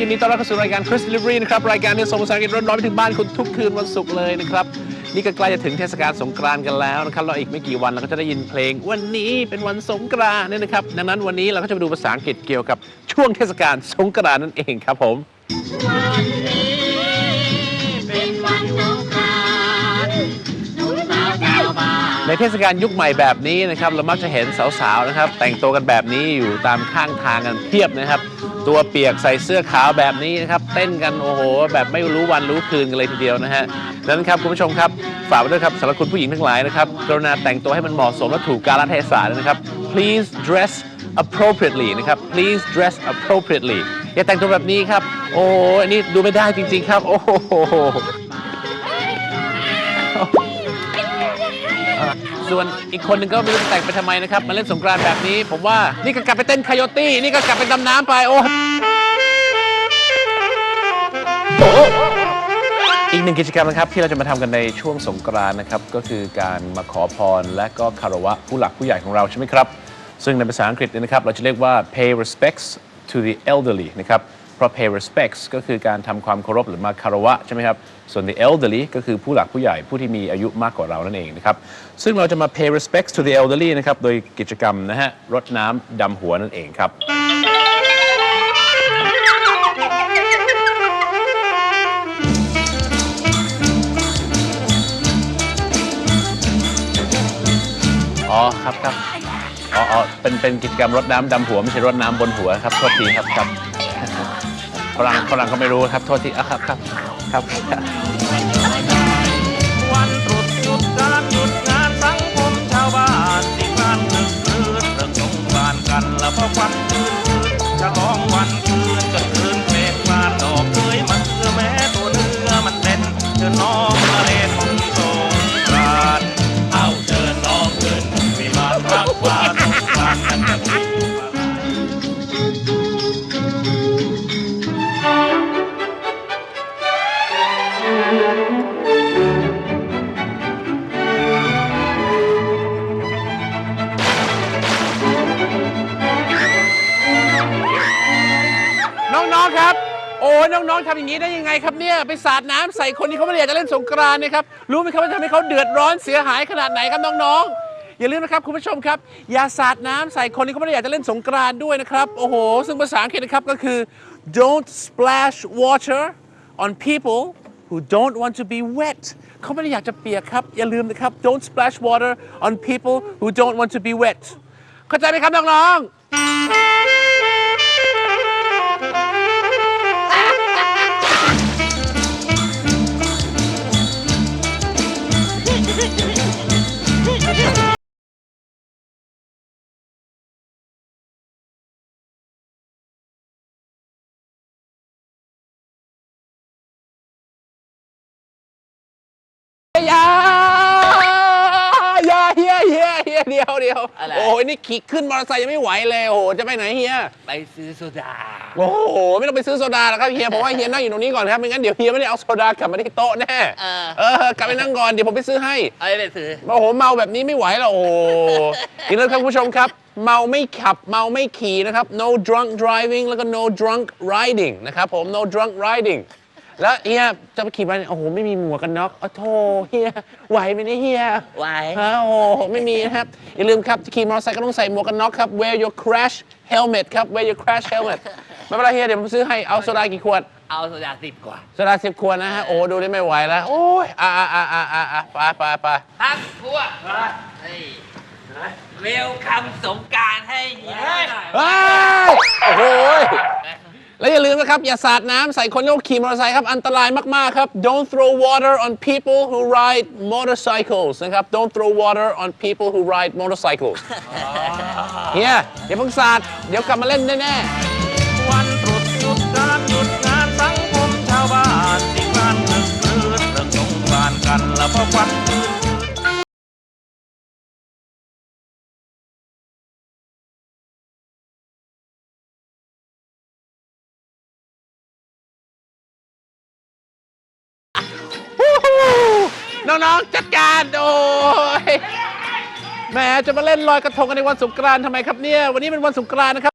ยินดีต้อนรับเข้าสู่รายการ Chris Delivery นะครับ รายการที่ส่งภาษาอังกฤษร้อนๆไปถึงบ้านคุณทุกคืนวันศุกร์เลยนะครับ นี่ก็ใกล้จะถึงเทศกาลสงกรานต์กันแล้วนะครับแล้วอีกไม่กี่วันเราก็จะได้ยินเพลง วันนี้เป็นวันสงกรานต์เนี่ยนะครับ ดังนั้นวันนี้เราก็จะมาดูภาษาอังกฤษเกี่ยวกับช่วงเทศกาลสงกรานต์นั่นเองครับผมเป็น เทศกาลยุคใหม่แบบนี้นะครับเรามักจะเห็นสาวๆนะครับ แต่งตัวกันแบบนี้อยู่ตามข้างทางกันเพียบนะครับ ตัวเปียกใส่เสื้อขาวแบบนี้นะครับ เต้นกันโอ้โห แบบไม่รู้วันรู้คืนกันเลยทีเดียวนะฮะดังนั้นครับคุณผู้ชมครับฝากไว้ด้วยครับสำหรับคุณผู้หญิงทั้งหลายนะครับกรุณาแต่งตัวให้มันเหมาะสมและถูกกาลเทศะนะครับ please dress appropriately นะครับ please dress appropriately อย่าแต่งตัวแบบนี้ครับ โอ้อันนี้ดูไม่ได้จริง ๆ ครับ โอ้โห ส่วนอีกคนหนึ่งก็ไม่รู้จะแต่งไปทำไมนะครับมาเล่นสงกรานต์แบบนี้ ผมว่านี่ก็กลับไปเต้นคายโยตี้นี่ก็กลับไปดำน้ำไปโอ้อีกหนึ่งกิจกรรมนะครับที่เราจะมาทำกันในช่วงสงกรานต์นะครับก็คือการมาขอพรและก็คารวะผู้หลักผู้ใหญ่ของเราใช่ไหมครับ ซึ่งในภาษาอังกฤษเนี่ยนะครับเราจะเรียกว่า pay respects to the elderly นะครับ เพราะ pay respects ก็คือการทำความเคารพหรือมาคารวะใช่ไหมครับ ส่วน the elderly ก็คือผู้หลักผู้ใหญ่ผู้ที่มีอายุมากกว่าเรานั่นเองนะครับ ซึ่งเราจะมา pay respects to the elderly นะครับ โดยกิจกรรมนะฮะรดน้ำดำหัวนั่นเองครับ อ๋อครับครับ อ๋ออ๋อเป็นเป็นกิจกรรมรดน้ำดำหัว ไม่ใช่รดน้ำบนหัวครับโทษทีครับครับ ฝรั่งฝรั่งเขาไม่รู้ครับโทษทีอะครับครับครับ น้องๆครับ โอ้ยน้องๆทำอย่างนี้ได้ยังไงครับเนี่ยไปสาดน้ำใส่คนที่เขาไม่ได้อยากจะเล่นสงกรานต์เนะครับรู้ไหมครับว่าทำให้เขาเดือดร้อนเสียหายขนาดไหนครับน้องๆ อย่าลืมนะครับคุณผู้ชมครับ อย่าสาดน้ำใส่คนที่เขาไม่ได้อยากจะเล่นสงกรานต์ด้วยนะครับโอ้โห ซึ่งภาษาอังกฤษนะครับก็คือ don't splash water on people who don't want to be wet เขาไม่ได้อยากจะเปียกครับ อย่าลืมนะครับ don't splash water on people who don't want to be wet เข้าใจไหมครับน้องๆ อ ฮียเฮียเดียวเดียวอะไร โอ้ยนี่ขี่ขึ้นมอเตอร์ไซค์ยังไม่ไหวเลยโอ้โหจะไปไหนเฮียไปซื้อโซดา โอ้โหไม่ต้องไปซื้อโซดาหรอกครับเฮียผมว่าเฮียนั่งอยู่ตรงนี้ก่อนครับไม่งั้นเดี๋ยวเฮียไม่ได้เอาโซดากลับมาที่โต๊ะแน่เออ เออกลับไปนั่งก่อนเดี๋ยวผมไปซื้อให้อะไรไปซื้อ โอ้โหเมาแบบนี้ไม่ไหวแล้วโอ้โหอีกแล้วครับคุณผู้ชมครับ เมาไม่ขับ เมาไม่ขี่นะครับ no drunk driving แล้วก็ no drunk riding นะครับผม no drunk riding แล้วเฮียจะไปขี่ไปโอ้โหไม่มีหมวกกันน็อกโอ้โธ่เฮียไหวไหมเนี่ยเฮียไหว ฮะโอ้โหไม่มีนะครับอย่าลืมครับขี่มอเตอร์ไซค์ก็ต้องใส่หมวกกันน็อกครับ wear your crash helmet ครับ wear your crash helmet ไม่เป็นไรเฮียเดี๋ยวผมซื้อให้เอาโซดากี่ขวด เอาโซดาสิบกว่า โซดาสิบขวดนะฮะโอ้ดูได้ไม่ไหวแล้วโอ้ยอ่าอ่าอ่าอ่าอ่าไปไปไปทักพวกเฮ้ยเวลคัมสงกรารให้เฮียหน่อย เฮ้ยโอ้โหยแล้วอย่าลืมนะ ครับ อย่าสาดน้ำใส่คนที่เขาขี่มอเตอร์ไซค์ครับ อันตรายมาก ๆ ครับ don't throw water on people who ride motorcycles นะครับ don't throw water on people who ride motorcycles เฮียอย่าเพิ่งสาด เดี๋ยวกลับมาเล่นแน่วั น้องๆจัดการโอ้ยแหมจะมาเล่นลอยกระทงกันในวันสงกรานต์ทำไมครับเนี่ยวันนี้เป็นวันสงกรานต์นะครับ